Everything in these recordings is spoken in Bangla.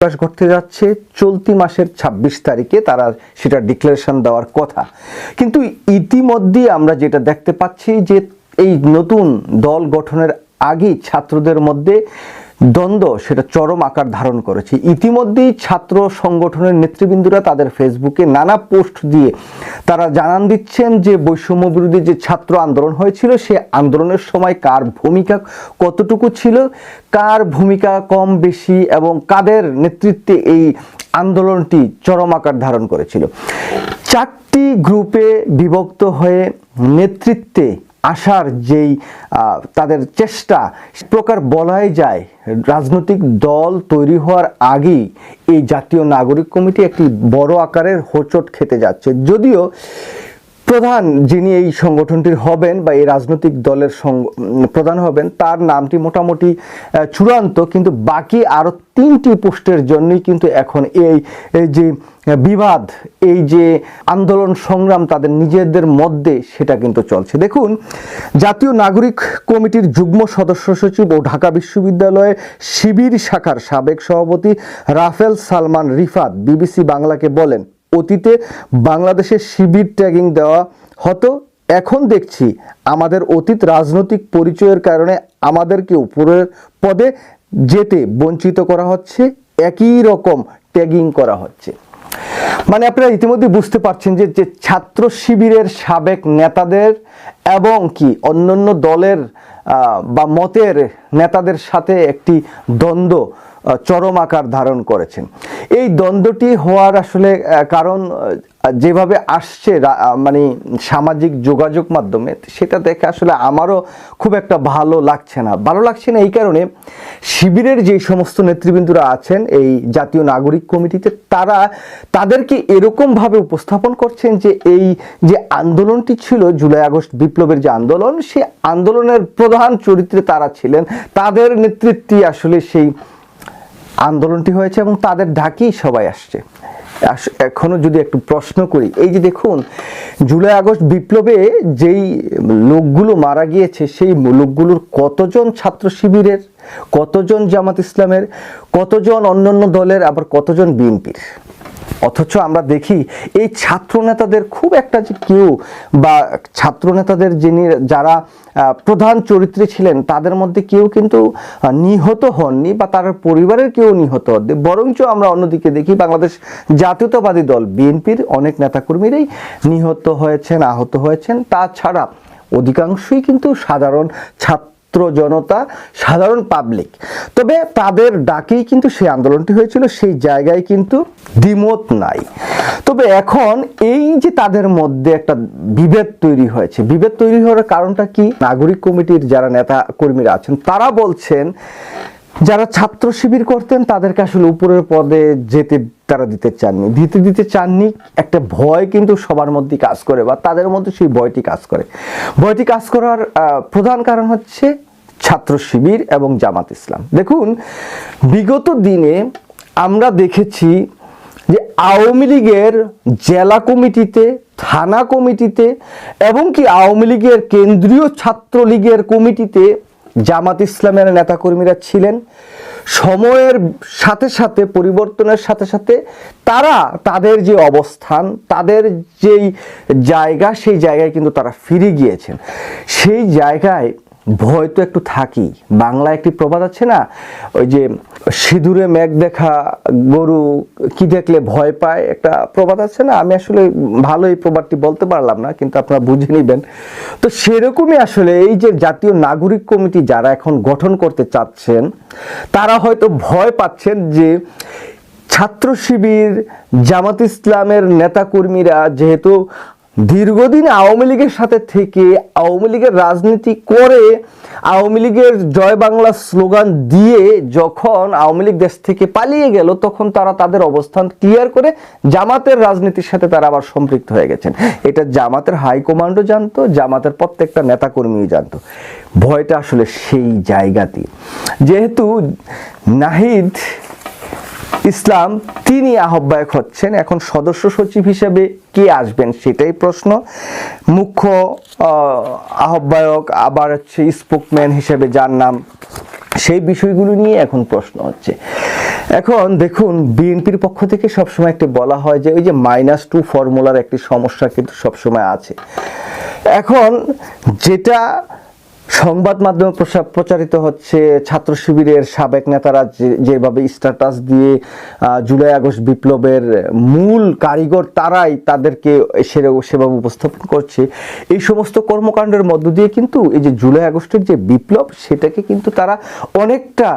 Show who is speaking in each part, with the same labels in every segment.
Speaker 1: প্রকাশ ঘটতে যাচ্ছে, চলতি মাসের ২৬ তারিখে তারা সেটা ডিক্লারেশন দেওয়ার কথা। কিন্তু ইতিমধ্যে আমরা যেটা দেখতে পাচ্ছি যে এই নতুন দল গঠনের আগেই ছাত্রদের মধ্যে দ্বন্দ্ব সেটা চরম আকার ধারণ করেছে। ইতিমধ্যেই ছাত্র সংগঠনের নেতৃবৃন্দরা তাদের ফেসবুকে নানা পোস্ট দিয়ে তারা জানান দিচ্ছেন যে বৈষম্য বিরোধী যে ছাত্র আন্দোলন হয়েছিল, সে আন্দোলনের সময় কার ভূমিকা কতটুকু ছিল, কার ভূমিকা কম, বেশি এবং কাদের নেতৃত্বে এই আন্দোলনটি চরম আকার ধারণ করেছিল। চারটি গ্রুপে বিভক্ত হয়ে নেতৃত্বে আসার যেই তাদের চেষ্টা প্রকার বলাই যায়, রাজনৈতিক দল তৈরি হওয়ার আগেই এই জাতীয় নাগরিক কমিটি একটি বড় আকারের হোচট খেতে যাচ্ছে। যদিও প্রধান যিনি এই সংগঠনটির হবেন বা এই রাজনৈতিক দলের প্রধান হবেন, তার নামটি মোটামুটি চূড়ান্ত, কিন্তু বাকি আরও তিনটি পোস্টের জন্যই কিন্তু এখন এই যে বিবাদ, এই যে আন্দোলন সংগ্রাম তাদের নিজেদের মধ্যে সেটা কিন্তু চলছে। দেখুন, জাতীয় নাগরিক কমিটির যুগ্ম সদস্য সচিব ও ঢাকা বিশ্ববিদ্যালয়ে শিবির শাখার সাবেক সভাপতি রাফেল সালমান রিফাত, বিবিসি বাংলাকে বলেন অতীতে বাংলাদেশে শিবির ট্যাগিং দেওয়া হতো। এখন দেখছি আমাদের অতীত রাজনৈতিক পরিচয়ের কারণে আমাদেরকে উপরের পদে যেতে বঞ্চিত করা হচ্ছে, একই রকম ট্যাগিং করা হচ্ছে। মানে আপনারা ইতিমধ্যে বুঝতে পারছেন যে যে ছাত্র শিবিরের সাবেক নেতাদের এবং কি অন্যান্য দলের বা মতের নেতাদের সাথে একটি দ্বন্দ্ব চরম আকার ধারণ করেছেন। এই দ্বন্দ্বটি হওয়ার আসলে কারণ যেভাবে আসছে মানে সামাজিক যোগাযোগ মাধ্যমে, সেটা দেখে আসলে আমারও খুব একটা ভালো লাগছে না। ভালো লাগছে না এই কারণে শিবিরের যে সমস্ত নেতৃবৃন্দরা আছেন, এই জাতীয় নাগরিক কমিটিতে, তারা তাদেরকে এরকমভাবে উপস্থাপন করছেন যে এই যে আন্দোলনটি ছিল, জুলাই আগস্ট বিপ্লবের যে আন্দোলন, সেই আন্দোলনের প্রধান চরিত্রে তারা ছিলেন। তাদের নেতৃত্বে আসলে সেই আন্দোলনটি হয়েছে এবং তাদের ডাকেই সবাই আসছে। আস- এখনও যদি একটু প্রশ্ন করি, এই যে দেখুন, জুলাই, আগস্ট বিপ্লবে যেই লোকগুলো মারা গিয়েছে, সেই লোকগুলোর কতজন ছাত্র শিবিরের, কতজন জামাত ইসলামের, কতজন অন্যান্য দলের, আবার কতজন বিএনপির? অথচ আমরা দেখি এই ছাত্র নেতাদের খুব একটা যে কেউ বা ছাত্র নেতাদের যিনি যারা প্রধান চরিত্রে ছিলেন, তাদের মধ্যে কেউ কিন্তু নিহত হননি বা তার পরিবারের কেউ নিহত হননি। বরঞ্চ আমরা অন্যদিকে দেখি বাংলাদেশ জাতীয়তাবাদী দল, বিএনপির অনেক নেতাকর্মীরাই নিহত হয়েছেন, আহত হয়েছেন। তাছাড়া অধিকাংশই কিন্তু সাধারণ ছাত্র ছাত্র জনতা, সাধারণ পাবলিক তবে তাদের ডাকেই কিন্তু সেই আন্দোলনটি হয়েছিল, সেই জায়গায় কিন্তু দ্বিমত নাই। তবে এখন এই যে তাদের মধ্যে একটা বিভেদ তৈরি হয়েছে, বিভেদ তৈরি হওয়ার কারণটা কি? নাগরিক কমিটির যারা নেতা কর্মীরা আছেন, তারা বলছেন, যারা ছাত্র শিবির করতেন তাদেরকে আসলে উপরের পদে যেতে তারা দিতে চাননি। দিতে দিতে চাননি, একটা ভয় কিন্তু সবার মধ্যে কাজ করে বা তাদের মধ্যে সেই ভয়টি কাজ করে। ভয়টি কাজ করার প্রধান কারণ হচ্ছে ছাত্র শিবির এবং জামাত ইসলাম। দেখুন, বিগত দিনে আমরা দেখেছি যে আওয়ামী লীগের জেলা কমিটিতে, থানা কমিটিতে এবং কি আওয়ামী লীগের কেন্দ্রীয় ছাত্র লীগের কমিটিতে জামাত ইসলামের নেতাকর্মীরা ছিলেন। সময়ের সাথে সাথে, পরিবর্তনের সাথে সাথে তারা তাদের যে অবস্থান, তাদের যেই জায়গা, সেই জায়গায় কিন্তু তারা ফিরে গিয়েছেন। সেই জায়গায় ভয় তো একটু থাকি বাংলা একটি প্রবাদ আছে না, ওই যে সিঁদুরে মেঘ দেখা গরু কি দেখলে ভয় পায়, একটা প্রবাদ আছে না? আমি আসলে ভালো এই প্রবাদটি বলতে পারলাম না, কিন্তু আপনারা বুঝে নেবেন। তো সেরকমই আসলে এই যে জাতীয় নাগরিক কমিটি যারা এখন গঠন করতে চাচ্ছেন, তারা হয়তো ভয় পাচ্ছেন যে ছাত্র শিবির, জামাত ইসলামের নেতাকর্মীরা যেহেতু দীর্ঘদিন আওয়ামী লীগের সাথে থেকে আওয়ামী লীগের রাজনীতি করে আওয়ামী লীগের জয় বাংলা স্লোগান দিয়ে যখন আওয়ামী লীগ দেশ থেকে পালিয়ে গেল, তখন তারা তাদের অবস্থান ক্লিয়ার করে জামাতের রাজনীতির সাথে তারা আবার সম্পৃক্ত হয়ে গেছেন। এটা জামাতের হাইকমান্ডও জানতো, জামাতের প্রত্যেকটা নেতাকর্মীও জানতো। ভয়টা আসলে সেই জায়গাতে যেহেতু নাহিদ ইসলাম তিনি আহ্বায়ক হচ্ছেন। এখন সদস্য সচিব হিসেবে কে আসবেন সেটাই প্রশ্ন। মুখ্য আহ, আহ্বায়ক আবার হচ্ছে স্পোকম্যান হিসেবে যার নাম সেই বিষয়গুলো নিয়ে এখন প্রশ্ন হচ্ছে। এখন দেখুন বিএনপির পক্ষ থেকে সবসময় একটি বলা হয় যে ওই যে মাইনাস টু ফর্মুলার একটি সমস্যা কিন্তু সবসময় আছে। এখন যেটা সংবাদ মাধ্যমে প্রচারিত হচ্ছে ছাত্র শিবিরের সাবেক নেতারা যেভাবে স্ট্যাটাস দিয়ে জুলাই আগস্ট বিপ্লবের মূল কারিগর তারাই তাদেরকে সেভাবে উপস্থাপন করছে। এই সমস্ত কর্মকাণ্ডের মধ্য দিয়ে কিন্তু এই যে জুলাই আগস্টের যে বিপ্লব, সেটাকে কিন্তু তারা অনেকটা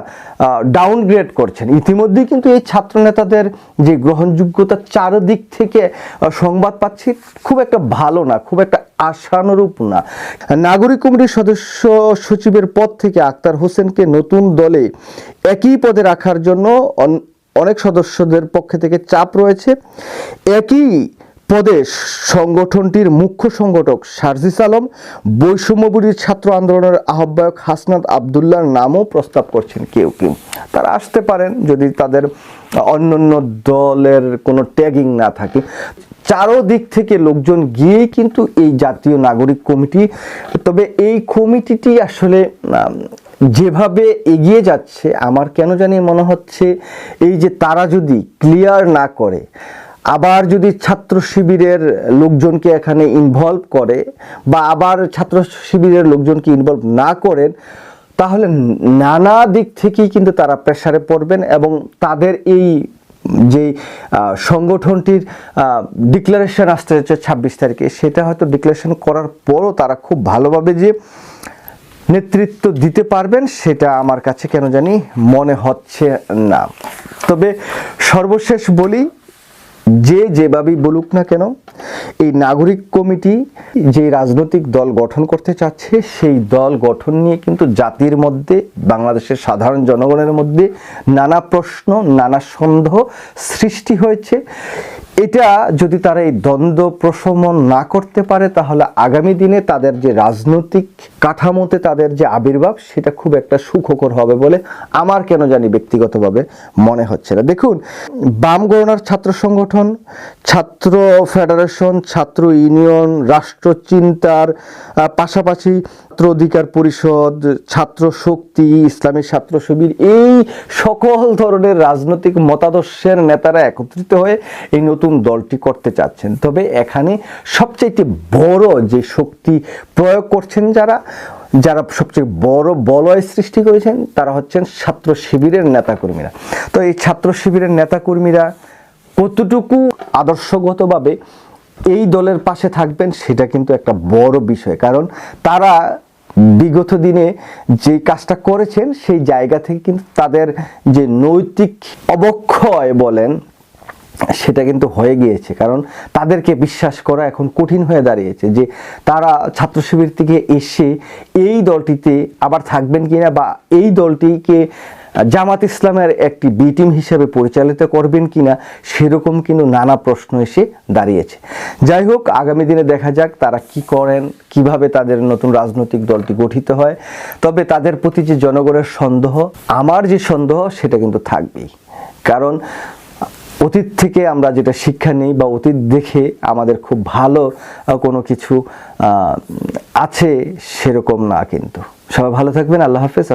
Speaker 1: ডাউনগ্রেড করছেন। ইতিমধ্যেই কিন্তু এই ছাত্র নেতাদের যে গ্রহণযোগ্যতা চারদিক থেকে সংবাদ পাচ্ছি, খুব একটা ভালো না, খুব একটা আশানুরূপ না। নাগরিক কমিটির সদস্য সচিবের পদ থেকে আক্তার হোসেনকে নতুন দলে একই পদে রাখার জন্য অন- অনেক সদস্যদের পক্ষে থেকে চাপ রয়েছে। একই পদে সংগঠনটির মুখ্য সংগঠক সার্জিস আলম বৈষম্যবিরোধী ছাত্র আন্দোলনের আহ্বায়ক হাসনাত আবদুল্লাহর নামও প্রস্তাব করছেন কেউ কেউ। তারা আসতে পারেন যদি তাদের অন্যান্য দলের কোনো ট্যাগিং না থাকে। চারো দিক থেকে লোকজন গিয়েই কিন্তু এই জাতীয় নাগরিক কমিটি, তবে এই কমিটিটি আসলে যেভাবে এগিয়ে যাচ্ছে, আমার কেন জানি মনে হচ্ছে এই যে তারা যদি ক্লিয়ার না করে, আবার যদি ছাত্র শিবিরের লোকজনকে এখানে ইনভলভ করে বা আবার ছাত্র শিবিরের লোকজনকে ইনভলভ না করেন, তাহলে নানা দিক থেকেই কিন্তু তারা প্রেসারে পড়বেন এবং তাদের এই যে আহ, সংগঠনটির ডিক্লারেশন আসতে যাচ্ছে ছাব্বিশ তারিখে সেটা হয়তো ডিক্লারেশন করার পরও তারা খুব ভালোভাবে যে নেতৃত্ব দিতে পারবেন সেটা আমার কাছে কেন জানি মনে হচ্ছে না। তবে সর্বশেষ বলি যে যেভাবেই বলুক না কেন এই নাগরিক কমিটি যে রাজনৈতিক দল গঠন করতে চাচ্ছে, সেই দল গঠন নিয়ে কিন্তু জাতির মধ্যে, বাংলাদেশের সাধারণ জনগণের মধ্যে নানা প্রশ্ন, নানা সন্দেহ সৃষ্টি হয়েছে। এটা যদি তারা এই দ্বন্দ্ব প্রশমন না করতে পারে, তাহলে আগামী দিনে তাদের যে রাজনৈতিক কাঠামোতে তাদের যে আবির্ভাব, সেটা খুব একটা সুখকর হবে বলে আমার কেন জানি ব্যক্তিগতভাবে মনে হচ্ছে না। দেখুন, বাম গণনার ছাত্র সংগঠন, ছাত্র ফেডারেশন, ছাত্র ইউনিয়ন, রাষ্ট্র চিন্তার পাশাপাশি ছাত্র অধিকার পরিষদ, ছাত্র শক্তি, ইসলামী ছাত্র শিবির, এই সকল ধরনের রাজনৈতিক মতাদর্শের নেতারা একত্রিত হয়ে এই নতুন দলটি করতে চাচ্ছেন। তবে এখানে সবচেয়ে বড় যে শক্তি প্রয়োগ করছেন যারা যারা সবচেয়ে বড় বলয় সৃষ্টি করেছেন, তারা হচ্ছেন ছাত্র শিবিরের নেতাকর্মীরা। তো এই ছাত্র শিবিরের নেতাকর্মীরা কতটুকু আদর্শগতভাবে এই দলের পাশে থাকবেন, সেটা কিন্তু একটা বড় বিষয়। কারণ তারা বিগত দিনে যে কাজটা করেছেন, সেই জায়গা থেকে কিন্তু তাদের যে নৈতিক অবক্ষয় বলেন সেটা কিন্তু হয়ে গিয়েছে। কারণ তাদেরকে বিশ্বাস করা এখন কঠিন হয়ে দাঁড়িয়েছে যে তারা ছাত্র শিবির থেকে এসে এই দলটিতে আবার থাকবেন কিনা বা এই দলটিকে জামাত ইসলামের একটি বি টিম হিসেবে পরিচালিত করবেন কিনা সেরকম কিন্তু নানা প্রশ্ন এসে দাঁড়িয়েছে। যাই হোক, আগামী দিনে দেখা যাক তারা কি করেন, কীভাবে তাদের নতুন রাজনৈতিক দলটি গঠিত হয়। তবে তাদের প্রতি যে জনগণের সন্দেহ, আমার যে সন্দেহ, সেটা কিন্তু থাকবেই। কারণ অতীত থেকে আমরা যেটা শিক্ষা নেই বা অতীত দেখে আমাদের খুব ভালো কোনো কিছু আছে সেরকম না কিন্তু। সবাই ভালো থাকবেন, আল্লাহ হাফেজ